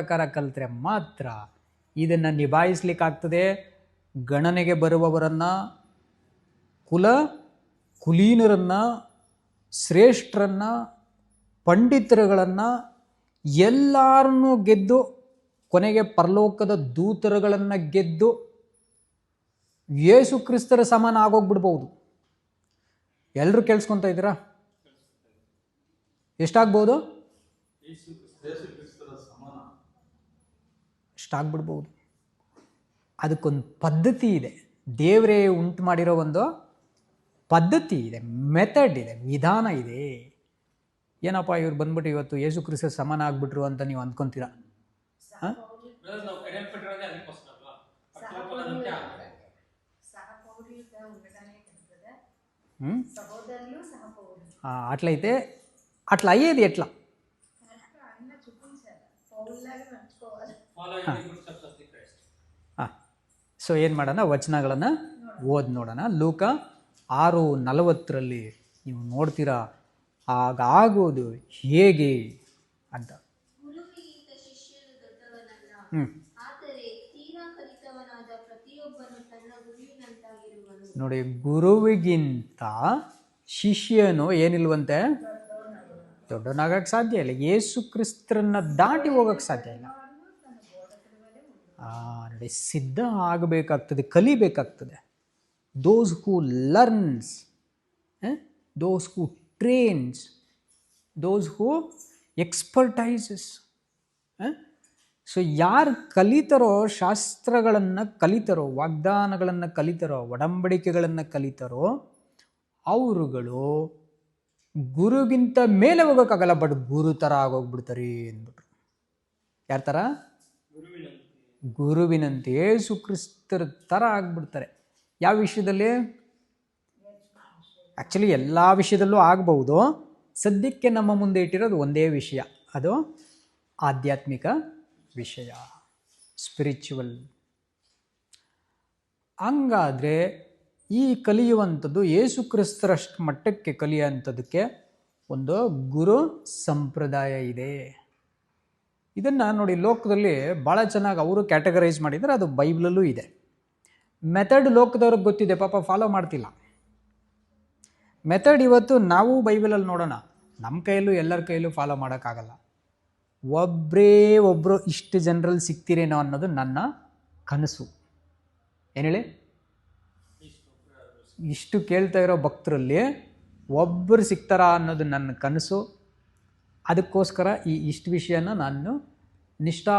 ಪ್ರಕಾರ ಕಲಿತ್ರೆ ಮಾತ್ರ ಇದನ್ನು ನಿಭಾಯಿಸ್ಲಿಕ್ಕಾಗ್ತದೆ. ಗಣನೆಗೆ ಬರುವವರನ್ನ, ಕುಲ ಕುಲೀನರನ್ನು, ಶ್ರೇಷ್ಠರನ್ನ, ಪಂಡಿತರುಗಳನ್ನು ಎಲ್ಲರನ್ನೂ ಗೆದ್ದು, ಕೊನೆಗೆ ಪರಲೋಕದ ದೂತರುಗಳನ್ನು ಗೆದ್ದು ಯೇಸು ಕ್ರಿಸ್ತರ ಸಮಾನ ಆಗೋಗ್ಬಿಡ್ಬೋದು. ಎಲ್ಲರೂ ಕೇಳಿಸ್ಕೊತಾ ಇದ್ದೀರಾ? ಎಷ್ಟಾಗ್ಬೋದು? ಎಷ್ಟಾಗ್ಬಿಡ್ಬೋದು ಅದಕ್ಕೊಂದು ಪದ್ಧತಿ ಇದೆ ದೇವರೇ ಉಂಟು ಮಾಡಿರೋ ಒಂದು ಪದ್ಧತಿ ಇದೆ ಮೆಥಡ್ ಇದೆ ವಿಧಾನ ಇದೆ ಏನಪ್ಪ ಇವ್ರು ಬಂದ್ಬಿಟ್ಟು ಇವತ್ತು ಯೇಸು ಕ್ರಿಸ್ತ ಸಮಾನ ಆಗ್ಬಿಟ್ರು ಅಂತ ನೀವು ಅಂದ್ಕೊಂತೀರಾ ಹಾಂ ನಾವು ಕರೆಯಲ್ಪಟ್ಟಿರೋದೇ ಅದಕ್ಕೋಸ್ಕರ ಅಲ್ವಾ ಪಟ್ಟಣಕ್ಕೆ ಆಗ್ತದೆ సహపౌరులుగా ఉండగానే కదా ಹ್ಞೂ సహోదరులు సహపౌరులు అట్లయితే అట్లా అయ్యేది ఎట్లా ಹಾಂ. ಹಾಂ. ಸೊ ಏನು ಮಾಡೋಣ? ವಚನಗಳನ್ನು ಓದಿ ನೋಡೋಣ. ಲೂಕ ಆರು ನಲವತ್ತರಲ್ಲಿ ನೀವು ನೋಡ್ತೀರಾ? ಆಗಾಗೋದು ಹೇಗೆ ಅಂತ. ಹ್ಞೂ ನೋಡಿ ಗುರುವಿಗಿಂತ ಶಿಷ್ಯನು ಏನಿಲ್ವಂತೆ? ದೊಡ್ಡವನಾಗಕ್ಕೆ ಸಾಧ್ಯ ಇಲ್ಲ. ಯೇಸು ಕ್ರಿಸ್ತರನ್ನ ದಾಟಿ ಹೋಗಕ್ಕೆ ಸಾಧ್ಯ ಇಲ್ಲ. ನೋಡಿ, ಸಿದ್ಧ ಆಗಬೇಕಾಗ್ತದೆ, ಕಲಿಬೇಕಾಗ್ತದೆ. Those who learns those who trains those who expertises so ಯಾರು ಕಲಿತಾರೋ, ಶಾಸ್ತ್ರಗಳನ್ನು ಕಲಿತರೋ, ವಾಗ್ದಾನಗಳನ್ನು ಕಲಿತಾರೋ, ಒಡಂಬಡಿಕೆಗಳನ್ನು ಕಲಿತಾರೋ, ಅವರುಗಳು ಗುರುಗಿಂತ ಮೇಲೆ ಹೋಗೋಕ್ಕಾಗಲ್ಲ, ಬಟ್ ಗುರು ಥರ ಆಗೋಗ್ಬಿಡ್ತಾರೆ ಅಂದ್ಬಿಟ್ರು. ಯಾರ ಥರ ಗುರುವಿನಂತೆ ಯೇಸು ಕ್ರಿಸ್ತರ ಥರ ಆಗ್ಬಿಡ್ತಾರೆ. ಯಾವ ವಿಷಯದಲ್ಲಿ? ಆ್ಯಕ್ಚುಲಿ ಎಲ್ಲ ವಿಷಯದಲ್ಲೂ ಆಗ್ಬೋದು ಸದ್ಯಕ್ಕೆ ನಮ್ಮ ಮುಂದೆ ಇಟ್ಟಿರೋದು ಒಂದೇ ವಿಷಯ. ಅದು ಆಧ್ಯಾತ್ಮಿಕ ವಿಷಯ ಸ್ಪಿರಿಚುವಲ್ ಹಂಗಾದರೆ ಈ ಕಲಿಯುವಂಥದ್ದು ಯೇಸು ಕ್ರಿಸ್ತರಷ್ಟು ಮಟ್ಟಕ್ಕೆ ಕಲಿಯುವಂಥದ್ದಕ್ಕೆ ಒಂದು ಗುರು ಸಂಪ್ರದಾಯ ಇದೆ. ಇದನ್ನು ನೋಡಿ ಲೋಕದಲ್ಲಿ ಭಾಳ ಚೆನ್ನಾಗಿ ಅವರು ಕ್ಯಾಟಗರೈಸ್ ಮಾಡಿದರೆ ಅದು ಬೈಬಲಲ್ಲೂ ಇದೆ. ಮೆಥಡ್ ಲೋಕದವ್ರಿಗೆ ಗೊತ್ತಿದೆ, ಪಾಪ ಫಾಲೋ ಮಾಡ್ತಿಲ್ಲ. ಮೆಥಡ್ ಇವತ್ತು ನಾವು ಬೈಬಲಲ್ಲಿ ನೋಡೋಣ ನಮ್ಮ ಕೈಯಲ್ಲೂ ಎಲ್ಲರ ಕೈಯಲ್ಲೂ ಫಾಲೋ ಮಾಡೋಕ್ಕಾಗಲ್ಲ. ಒಬ್ಬರೇ ಒಬ್ಬರು ಇಷ್ಟು ಜನರಲ್ಲಿ ಸಿಗ್ತೀರೇನೋ ಅನ್ನೋದು ನನ್ನ ಕನಸು. ಏನು ಹೇಳಿ? ಇಷ್ಟು ಕೇಳ್ತಾ ಇರೋ ಭಕ್ತರಲ್ಲಿ ಒಬ್ಬರು ಸಿಗ್ತಾರಾ ಅನ್ನೋದು ನನ್ನ ಕನಸು. ಅದಕ್ಕೋಸ್ಕರ ಈ ಇಷ್ಟು ವಿಷಯನ ನಾನು निष्ठा